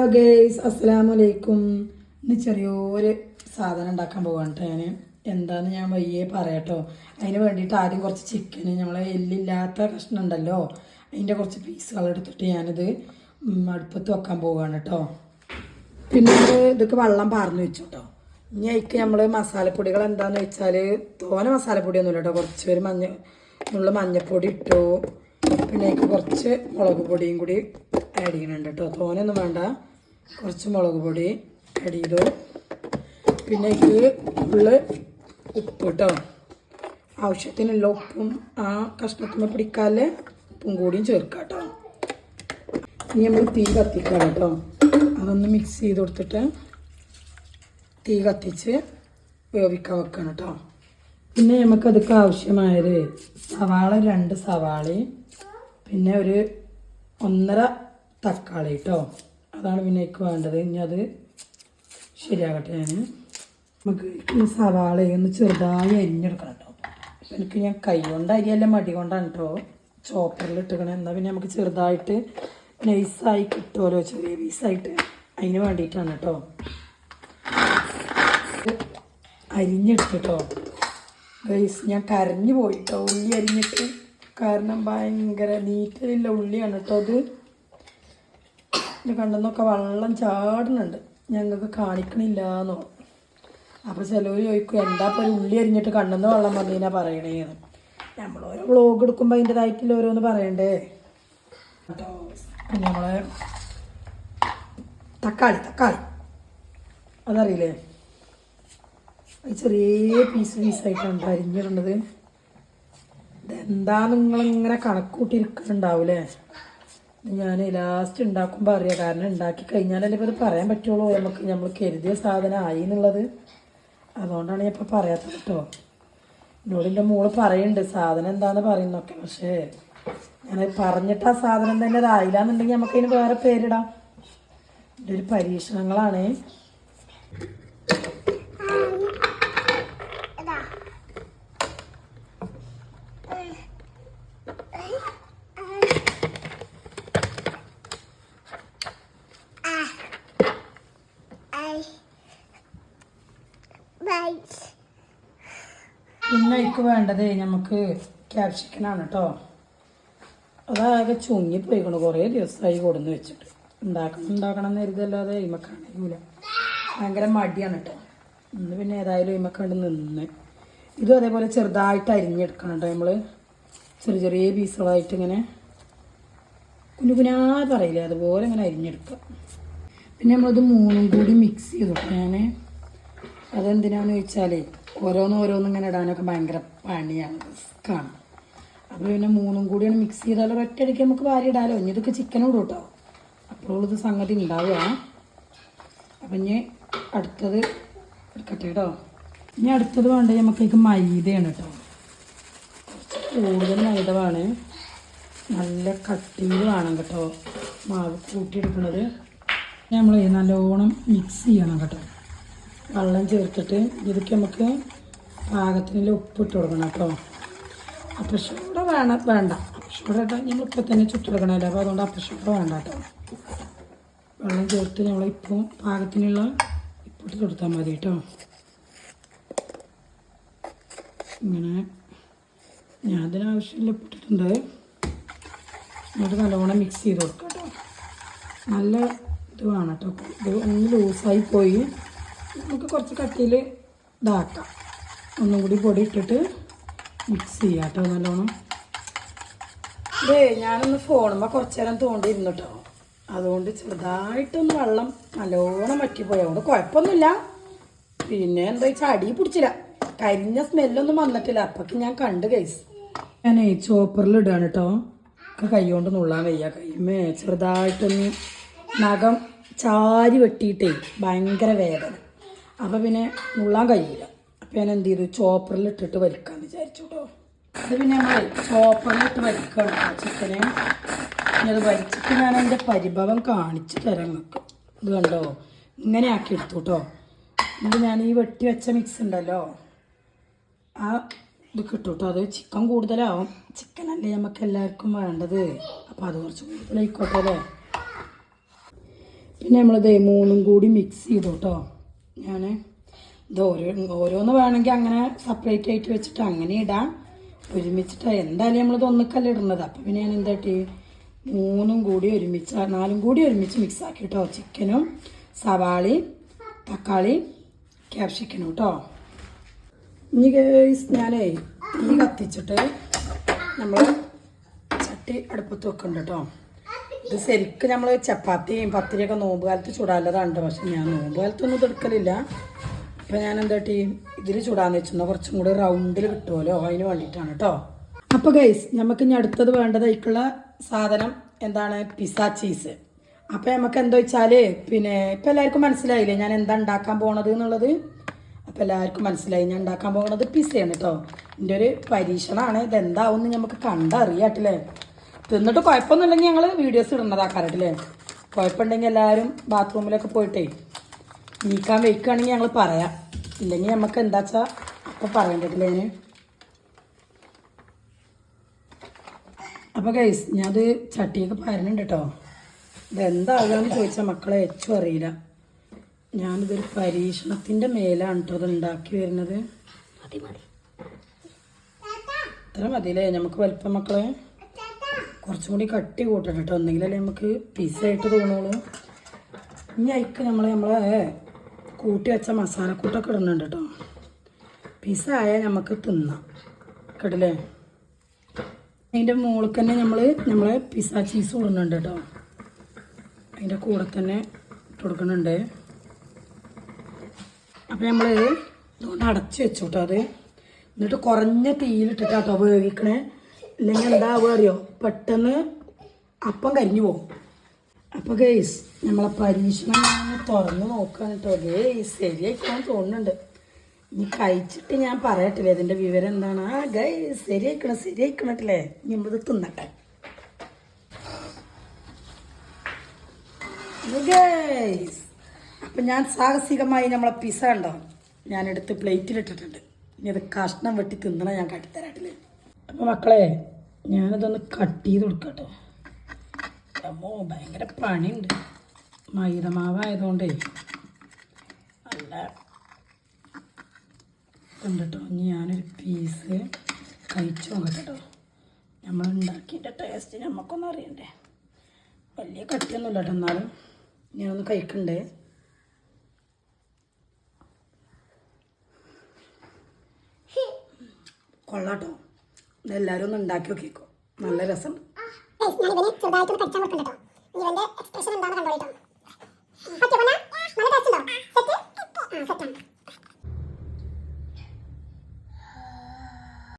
Hello guys അസ്സലാമു അലൈക്കും ഇന്ന് ചെറിയൊരു സാധനം ഉണ്ടാക്കാൻ പോവാണ് ഞാൻ എന്താണെന്ന് ഞാൻ വയ്യേ പറയാട്ടോ. അതിന് വേണ്ടിയിട്ട് ആദ്യം കുറച്ച് ചിക്കന് നമ്മളെ എല്ലില്ലാത്ത കഷ്ണം ഉണ്ടല്ലോ. അതിന്റെ കുറച്ച് പീസുകളെടുത്തിട്ട് ഞാനിത് അടുപ്പത്ത് വെക്കാൻ പോവുകയാണ് കേട്ടോ പിന്നെ ഇത് ഇതൊക്കെ വെള്ളം പാർന്ന് വെച്ചു കേട്ടോ ഇനി അതിക്ക് നമ്മൾ മസാലപ്പൊടികൾ എന്താന്ന് വെച്ചാൽ തോനെ മസാലപ്പൊടിയൊന്നുമില്ല കേട്ടോ കുറച്ച് പേര് മഞ്ഞ നമ്മൾ മഞ്ഞപ്പൊടി ഇട്ടു. പിന്നെ അതിക്ക് കുറച്ച് മുളക് പൊടിയും കൂടി ആഡ് ചെയ്യണുണ്ട് കേട്ടോ തോനെയൊന്നും വേണ്ട. കുറച്ച് മുളക് പൊടി ആഡ് ചെയ്തു. പിന്നെ ഇത് ഫുള്ള് ഉപ്പ് കേട്ടോ ആവശ്യത്തിനുള്ള ഉപ്പും ആ കഷ്ണത്തിന് പിടിക്കാതെ ഉപ്പും കൂടിയും ചേർക്കാം കേട്ടോ ഇനി നമ്മൾ തീ കത്തിക്കാം കേട്ടോ അതൊന്ന് മിക്സ് ചെയ്ത് കൊടുത്തിട്ട് തീ കത്തിച്ച് വേവിക്കാൻ വെക്കണം കേട്ടോ പിന്നെ നമുക്ക് അതൊക്കെ ആവശ്യമായത് സവാള രണ്ട് സവാളയും പിന്നെ ഒരു ഒന്നര തക്കാളി കേട്ടോ അതാണ് പിന്നെ എനിക്ക് വേണ്ടത്. ഇനി അത് ശരിയാകട്ടെ ഞാൻ നമുക്ക് ഈ സവാള ഒന്ന് ചെറുതായി അരിഞ്ഞെടുക്കണം കേട്ടോ എനിക്ക് ഞാൻ കൈ കൊണ്ട് അരിയല്ല മടി കൊണ്ടാണ് കേട്ടോ ചോപ്പറിൽ ഇട്ടുകണേ എന്നാൽ പിന്നെ നമുക്ക് ചെറുതായിട്ട് നൈസായി കിട്ടുമല്ലോ ചെറിയ പീസായിട്ട്. അതിന് വേണ്ടിയിട്ടാണ് കേട്ടോ അരിഞ്ഞെടുത്തിട്ടോ. ഗൈസ് ഞാൻ കരഞ്ഞു പോയിട്ടോ. ഉള്ളി അരിഞ്ഞിട്ട്. കാരണം ഭയങ്കര നീറ്റിലുള്ള ഉള്ളിയാണ് കേട്ടോ അത്. ഇത് കണ്ടെന്നൊക്കെ വെള്ളം ചാടുന്നുണ്ട്. ഞങ്ങൾക്ക് കാണിക്കണില്ല എന്നോ അപ്പോൾ ചിലവർ ചോദിക്കും എന്താ ഇപ്പോൾ ഉള്ളി അരിഞ്ഞിട്ട് കണ്ണെന്ന് വെള്ളം വന്നതിനാ പറയണേന്ന് നമ്മൾ ഓരോ വ്ളോഗ് എടുക്കുമ്പോൾ അതിന്റെതായിട്ടുള്ള ഓരോന്ന് പറയണ്ടേ? കേട്ടോ നമ്മളെ തക്കാളി തക്കാളി. അതറിയില്ലേ? അത് ചെറിയ പീസ് പീസായിട്ടാണ് അരിഞ്ഞിടേണ്ടത് ഇതെന്താ നിങ്ങളിങ്ങനെ കണക്കൂട്ടിയിരിക്കുന്നുണ്ടാവൂലേ ഞാൻ ലാസ്റ്റ് ഉണ്ടാക്കുമ്പോൾ അറിയാം. കാരണം ഉണ്ടാക്കി കഴിഞ്ഞാലല്ലേ ഇപ്പോൾ പറയാൻ പറ്റുള്ളൂ. നമുക്ക് നമ്മൾ കരുതിയ സാധനം ആയി എന്നുള്ളത്. അതുകൊണ്ടാണ് ഞാൻ ഇപ്പോൾ പറയാത്തത് കേട്ടോ എന്നോട് എന്റെ മോൾ പറയുന്നുണ്ട് സാധനം എന്താണെന്ന് പറയുന്നൊക്കെ. പക്ഷേ ഞാൻ പറഞ്ഞിട്ട് ആ സാധനം തന്നെ അതായില്ല എന്നുണ്ടെങ്കിൽ നമുക്കതിന് വേറെ പേരിടാം. എന്റെ ഒരു പരീക്ഷണങ്ങളാണ്. പിന്നെ എനിക്ക് വേണ്ടത് നമുക്ക് ക്യാപ്സിക്കനാണ് കേട്ടോ അതാകെ ചുങ്ങിപ്പോയിക്കണ് കുറേ ദിവസമായി കൊടുന്ന് വെച്ചിട്ട്. ഉണ്ടാക്കണം ഉണ്ടാക്കണം എന്ന് കരുതല്ലാതെ ഇമക്കാണില്ല ഭയങ്കര മടിയാണ് കേട്ടോ ഇന്ന് പിന്നെ ഏതായാലും ഇമക്കണ്ട് നിന്ന്. ഇതും അതേപോലെ ചെറുതായിട്ട് അരിഞ്ഞെടുക്കണം കേട്ടോ നമ്മൾ ചെറിയ ചെറിയ പീസുകളായിട്ട് ഇങ്ങനെ കുഞ്ഞു കുഞ്ഞാ പറയില്ലേ? അതുപോലെ ഇങ്ങനെ അരിഞ്ഞെടുക്കുക. പിന്നെ നമ്മളത് മൂന്നും കൂടി മിക്സ് ചെയ്തു ഞാൻ അതെന്തിനാന്ന് ചോദിച്ചാലേ ഓരോന്ന് ഓരോന്ന് ഇങ്ങനെ ഇടാനൊക്കെ ഭയങ്കര പണിയാണ് റിസ്ക്കാണ്. അപ്പോൾ പിന്നെ മൂന്നും കൂടിയാണ് മിക്സ് ചെയ്താലോ ഒറ്റയടിക്ക് നമുക്ക് വാരി ഇടാലോ? ഇനി ഇതൊക്കെ ചിക്കനും ഇടും കേട്ടോ അപ്പോഴുള്ളത് സംഗതി ഉണ്ടാവുക അപ്പം ഇനി അടുത്തത് എടുക്കട്ടെ കേട്ടോ ഇനി അടുത്തത് വേണ്ടത് നമുക്കേക്ക് മൈദയാണ് കേട്ടോ കൂടുതൽ മൈദ വേണേ നല്ല കട്ടിയിൽ വേണം കേട്ടോ. മാവ് കൂട്ടിയെടുക്കുന്നത്. നമ്മൾ നല്ലോണം മിക്സ് ചെയ്യണം കേട്ടോ. വെള്ളം ചേർത്തിട്ട് ഇതൊക്കെ നമുക്ക് പാകത്തിനുള്ള ഉപ്പിട്ട് കൊടുക്കണം കേട്ടോ. അപ്പശൂട വേണ വേണ്ട. അപ്പശൂട ഇപ്പം തന്നെ ചുട്ടെടുക്കണമല്ലോ അപ്പോൾ അതുകൊണ്ട് അപ്പശൂട വേണ്ട കേട്ടോ. വെള്ളം ചേർത്ത് നമ്മൾ നമ്മളിപ്പോൾ പാകത്തിനുള്ള ഉപ്പിട്ട് കൊടുത്താൽ മതി കേട്ടോ. ഇങ്ങനെ ഞാൻ അതിനാവശ്യമില്ല ഉപ്പിട്ടിട്ടുണ്ട് എന്നിട്ട് നല്ലവണ്ണം മിക്സ് ചെയ്ത് കൊടുക്കാം കേട്ടോ. നല്ല ഇത് വേണം കേട്ടോ. ഇത് ഒന്ന് ലൂസായി പോയി. നമുക്ക് കുറച്ച് കട്ടിയിൽ ഇതാക്കാം. ഒന്നും കൂടി പൊടി ഇട്ടിട്ട് മിക്സ് ചെയ്യാം കേട്ടോ നല്ലോണം. ഇതേ ഞാനൊന്ന് ഫോണുമ്പോൾ കുറച്ച് നേരം തോണ്ടിയിരുന്നു കേട്ടോ അതുകൊണ്ട് ചെറുതായിട്ടൊന്ന് വെള്ളം നല്ലോണം വറ്റിപ്പോയി. അതുകൊണ്ട് കുഴപ്പമൊന്നുമില്ല. പിന്നെ എന്താ വെച്ചാൽ അടി പിടിച്ചില്ല. കരിഞ്ഞ സ്മെല്ലൊന്നും വന്നിട്ടില്ല. അപ്പൊക്ക് ഞാൻ കണ്ട് കൈസ് ഞാനേ ചോപ്പറിൽ ഇടുകയാണ് കേട്ടോ കൈ കൊണ്ട് നുള്ളാൻ വയ്യ. കൈമേ ചെറുതായിട്ടൊന്ന് നഖം ചാരി വെട്ടിയിട്ടേ ഭയങ്കര വേദന. അപ്പം പിന്നെ നുള്ളാൻ കഴിയില്ല. അപ്പം ഞാൻ എന്ത് ചെയ്തു? ചോപ്പറിൽ ഇട്ടിട്ട് വലിക്കാമെന്ന് വിചാരിച്ചു കേട്ടോ അത് പിന്നെ നമ്മൾ ചോപ്പറിലിട്ട് വലിക്കണം. ചിക്കനെ പിന്നെ അത് വലിച്ചിട്ട് ഞാൻ അതിന്റെ പരിഭവം കാണിച്ചു തരാൻ നിങ്ങൾക്ക് ഇത് കണ്ടോ? ഇങ്ങനെ ആക്കി എടുത്തു കേട്ടോ എന്നിട്ട് ഞാൻ ഈ വെട്ടി വെച്ച മിക്സ് ഉണ്ടല്ലോ. ആ ഇത് കിട്ടും കേട്ടോ അത് ചിക്കൻ കൂടുതലാവും. ചിക്കനല്ലേ നമുക്ക് എല്ലാവർക്കും വേണ്ടത്. അപ്പോൾ അത് കുറച്ച് കൂടുതലായിക്കോട്ടെ അല്ലേ? പിന്നെ നമ്മളിത് മൂന്നും കൂടി മിക്സ് ചെയ്തു കേട്ടോ ഞാൻ ഇത് ഓരോ ഓരോന്ന് വേണമെങ്കിൽ അങ്ങനെ സെപ്പറേറ്റ് ആയിട്ട് വെച്ചിട്ട് അങ്ങനെ ഇടാം. ഒരുമിച്ചിട്ട്. എന്തായാലും നമ്മളിത് ഒന്നിക്കല്ല ഇടുന്നത്. അപ്പം പിന്നെ ഞാൻ എന്താട്ടി? മൂന്നും കൂടി ഒരുമിച്ച് നാലും കൂടി ഒരുമിച്ച് മിക്സ് ആക്കി കേട്ടോ ചിക്കനും സവാളി തക്കാളി ക്യാപ്സിക്കനും കേട്ടോ ഇനി ഞാനേ തീ കത്തിച്ചിട്ട് നമ്മൾ ചട്ടി അടുപ്പത്ത് വെക്കണ്ട കേട്ടോ ഇത് ശരിക്കും നമ്മൾ ചപ്പാത്തിയും പത്തിരിയൊക്കെ നോമ്പ് കാലത്ത് ചൂടാല്ലതാണ് പക്ഷെ ഞാൻ നോമ്പ് കാലത്തൊന്നും ഇത് എടുക്കലില്ല. അപ്പം ഞാൻ എന്താ ടീ ഇതിൽ ചൂടാന്ന് വെച്ചെന്നാൽ കുറച്ചും കൂടി റൗണ്ടിൽ കിട്ടുമല്ലോ അതിന് വേണ്ടിയിട്ടാണ് കേട്ടോ അപ്പോൾ ഗൈസ് നമുക്ക് ഇനി അടുത്തത് വേണ്ടതായിട്ടുള്ള സാധനം എന്താണ്? പിസ ചീസ് അപ്പോൾ നമുക്ക് എന്താ വെച്ചാൽ പിന്നെ ഇപ്പം എല്ലാവർക്കും മനസ്സിലായില്ലേ ഞാൻ എന്താ ഉണ്ടാക്കാൻ പോണത് എന്നുള്ളത്? അപ്പോൾ എല്ലാവർക്കും മനസ്സിലായി. ഞാൻ ഉണ്ടാക്കാൻ പോകുന്നത് പിസയാണ് കേട്ടോ എന്റെ ഒരു പരീക്ഷണമാണ് ഇതെന്താവും നമുക്ക് കണ്ടറിയാട്ടില്ലേ തിന്നിട്ട് കുഴപ്പമൊന്നുമില്ലെങ്കിൽ ഞങ്ങൾ വീഡിയോസ് ഇടുന്നതാക്കാറട്ടില്ലേ കുഴപ്പമുണ്ടെങ്കിൽ എല്ലാവരും ബാത്റൂമിലൊക്കെ പോയിട്ടേ നീക്കാൻ വെക്കുകയാണെങ്കിൽ ഞങ്ങൾ പറയാം. ഇല്ലെങ്കിൽ നമുക്ക് എന്താ വെച്ചാൽ അപ്പം പറയണ്ടല്ലേ അതിന്? അപ്പോൾ ഗൈസ് ഞാനത് ചട്ടിയൊക്കെ പരനുണ്ട് കേട്ടോ. ഇതെന്താകാന്ന് ചോദിച്ചാൽ മക്കളെ ഏറ്റവും അറിയില്ല. ഞാനിതൊരു പരീക്ഷണത്തിന്റെ മേലാണ് കേട്ടോ ഇത് ഉണ്ടാക്കി വരുന്നത് ഇത്ര മതിയല്ലേ നമുക്ക് വലിപ്പം മക്കളെ? കുറച്ചും കൂടി കട്ടി കൂട്ടണം കേട്ടോ. എന്തെങ്കിലല്ലേ നമുക്ക് പീസായിട്ട് തോന്നുള്ളൂ. ഇനി അയക്ക് നമ്മൾ നമ്മളെ കൂട്ടി വെച്ച മസാലക്കൂട്ടൊക്കെ ഇടുന്നുണ്ട് കേട്ടോ. പിസ്സ ആയാൽ നമുക്ക് തിന്നാം. കേട്ടില്ലേ? അതിന്റെ മുകളിൽ തന്നെ നമ്മൾ നമ്മളെ പിസ്സ ചീസ് ഇടുന്നുണ്ട് കേട്ടോ. അതിന്റെ കൂടെ തന്നെ ഇട്ട് കൊടുക്കുന്നുണ്ട്. അപ്പം നമ്മൾ ഇതുകൊണ്ട് അടച്ച് വെച്ചു കേട്ടോ അത്. എന്നിട്ട് കുറഞ്ഞ തീയിലിട്ടിട്ടാട്ടോ വേവിക്കണേ. ഇല്ലെങ്കിൽ എന്താവുക അറിയോ? പെട്ടെന്ന് അപ്പം കരിഞ്ഞു പോകും. അപ്പോൾ ഗേസ് നമ്മളെ പരീക്ഷണം ഞാൻ തുറന്ന് നോക്കാൻ കേട്ടോ ഗേസ് ശരിയായിക്കോന്ന് തോന്നുന്നുണ്ട്. ഇനി കഴിച്ചിട്ട് ഞാൻ പറയട്ടില്ലേ ഇതിന്റെ വിവരം എന്താണ്? ആ ഗൈസ് ശരിയായിക്കണം ശരിയായിക്കണട്ടില്ലേ നമ്മളിത് തിന്നട്ടെ. ഗൈസ് അപ്പം ഞാൻ സാഹസികമായി നമ്മളെ പിസ ഉണ്ടോ ഞാനെടുത്ത് പ്ലേറ്റിലിട്ടിട്ടുണ്ട് ഇനി അത് കഷ്ണം വെട്ടി തിന്നണം ഞാൻ കാട്ടിത്തരാട്ടില്ലേ അപ്പോൾ മക്കളെ ഞാനിതൊന്ന് കട്ട് ചെയ്ത് കൊടുക്കട്ടോ. അമ്മോ ഭയങ്കര പണിയുണ്ട്. മൈദമാവായതുകൊണ്ടേ ഉണ്ട് കേട്ടോ ഇനി ഞാനൊരു പീസ് കഴിച്ചു നോക്കട്ടെ കേട്ടോ നമ്മൾ ഉണ്ടാക്കിയിട്ട് ടേസ്റ്റ് നമുക്കൊന്നും അറിയണ്ടേ. വലിയ കട്ടിയൊന്നുമില്ല കേട്ടോ എന്നാലും ഞാനൊന്ന് കഴിക്കണ്ടേ. കൊള്ളാട്ടോ. എല്ലാവരും ഒന്ന് ഉണ്ടാക്കി നോക്കിക്കോ. നല്ല രസം. എക്സ്പ്രഷൻ എന്താണെന്ന് കണ്ടോളിട്ടോ പറ്റുമോ നല്ല ടേസ്റ്റ് ഉണ്ടോ? സെറ്റ് ആ ആണ്.